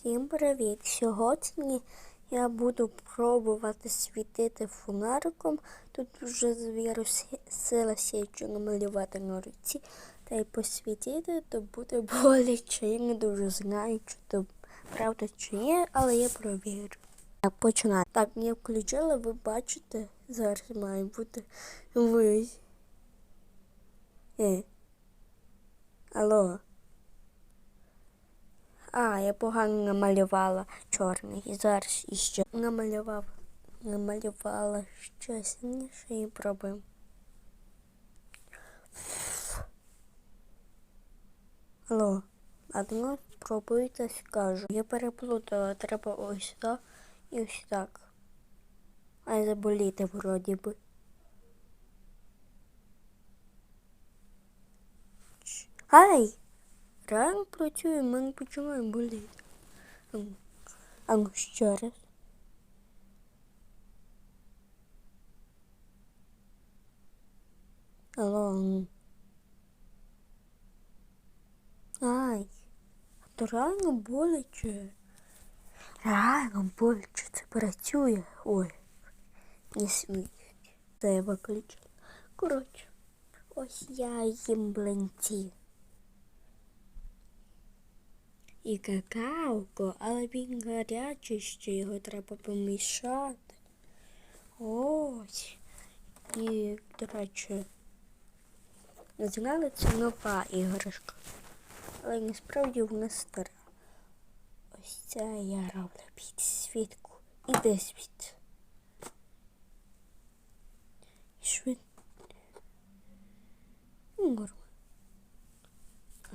Всім привіт! Сьогодні я буду пробувати світити фонариком. Тут вже звірусилася, якщо намалювати на руці та й посвітити, то буде боляче. Я не дуже знаю, чи то правда чи ні, але я провірю. Так, починаю. Так, я включила, ви бачите, зараз має бути вись. Е. Алло. Я погано намалювала чорний. І зараз іще намалював. Намалювала ще сильніше і пробуємо. Алло, одно пробуйте, скажу. Я переплутала, треба ось так і ось так. А заболіти вроді би. Ай! Реально працює, в мене починає боліти. А ну, А ну ще раз. Алло. а ну. Ай, а то реально боляче. Реально боляче, це працює. Ой, не сміють. Це я виключила. Коротше, ось я їм блинці. І какаоко, але він гарячий ще його треба помішати. Ось. І, до речі, знали, це нова іграшка. Але насправді вона стара. Ось це я роблю під світку. Іде світ. І швид.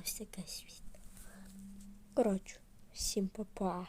Ось таке світ. Коротше, всім па-па.